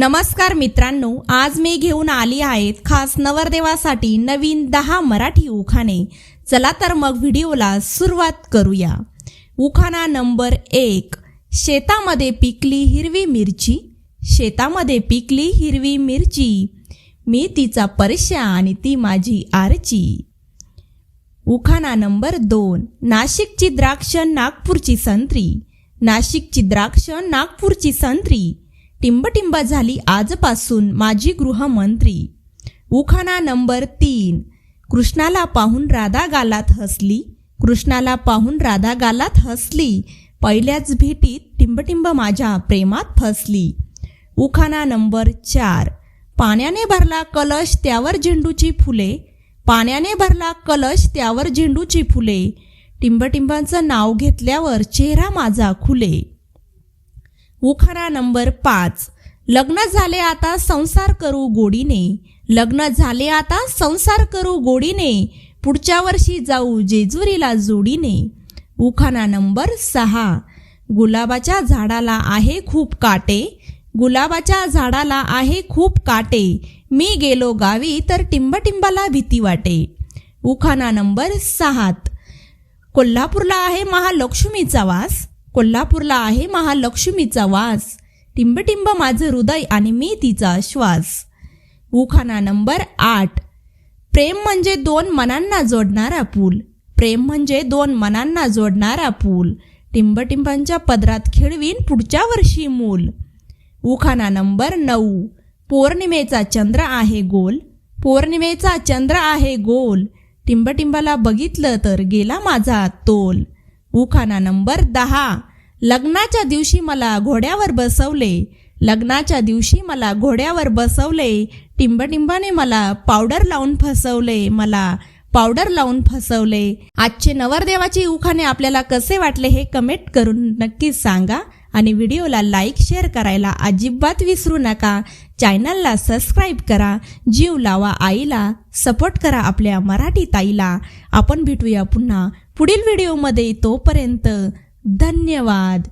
नमस्कार मित्रांनो आज मी घेऊन आली आहेत खास नवरदेवासाठी नवीन दहा मराठी उखाणे. चला तर मग व्हिडिओला सुरुवात करूया. उखाणा नंबर एक शेतामध्ये पिकली हिरवी मिरची. शेतामध्ये पिकली हिरवी मिरची. मी तिचा परश्या आणि ती माझी आरची. उखाणा नंबर दोन नाशिकची द्राक्ष नागपूरची संत्री. नाशिकची द्राक्ष नागपूरची संत्री. टिंबटिंबा झाली आजपासून माझी गृहमंत्री. उखाणा नंबर तीन. कृष्णाला पाहून राधा गालात हसली. कृष्णाला पाहून राधा गालात हसली. पहिल्याच भेटीत टिंबटिंब माझ्या प्रेमात फसली. उखाणा नंबर चार. पाण्याने भरला कलश त्यावर झेंडूची फुले. पाण्याने भरला कलश त्यावर झेंडूची फुले. टिंबटिंबांचं नाव घेतल्यावर चेहरा माझा खुले. उखाणा नंबर पाच. लग्न झाले आता संसार करू गोडीने. लग्न झाले आता संसार करू गोडीने. पुढच्या वर्षी जाऊ जेजुरीला जोडीने. उखाणा नंबर सहा. गुलाबाच्या झाडाला आहे खूप काटे. गुलाबाच्या झाडाला आहे खूप काटे. मी गेलो गावी तर टिंबटिंबाला भीती वाटे. उखाणा नंबर सात. कोल्हापूरला आहे महालक्ष्मीचा वास. कोल्हापूरला आहे महालक्ष्मीचा वास. टिंबटिंब माझं हृदय आणि मी तिचा श्वास. उखाना नंबर आठ. प्रेम म्हणजे दोन मनांना जोडणारा पूल. प्रेम म्हणजे दोन मनांना जोडणारा पूल. टिंबटिंबांच्या पदरात खेळवीन पुढच्या वर्षी मूल. उखाना नंबर नऊ. पौर्णिमेचा चंद्र आहे गोल. पौर्णिमेचा चंद्र आहे गोल. टिंबटिंबाला बघितलं तर गेला माझा तोल. उखाणा नंबर दहा. लग्नाच्या दिवशी मला घोड्यावर बसवले. लग्नाच्या दिवशी मला घोड्यावर बसवले. टिंबटिंबाने मला पावडर लावून फसवले. मला पावडर लावून फसवले. आजचे नवरदेवाची उखाणे आपल्याला कसे वाटले हे कमेंट करून नक्कीच सांगा. आणि व्हिडिओला लाईक शेअर करायला अजिबात विसरू नका. चॅनलला सबस्क्राईब करा. जीव लावा आईला. सपोर्ट करा आपल्या मराठी ताईला. आपण भेटूया पुन्हा पुढील व्हिडिओमध्ये. तोपर्यंत धन्यवाद.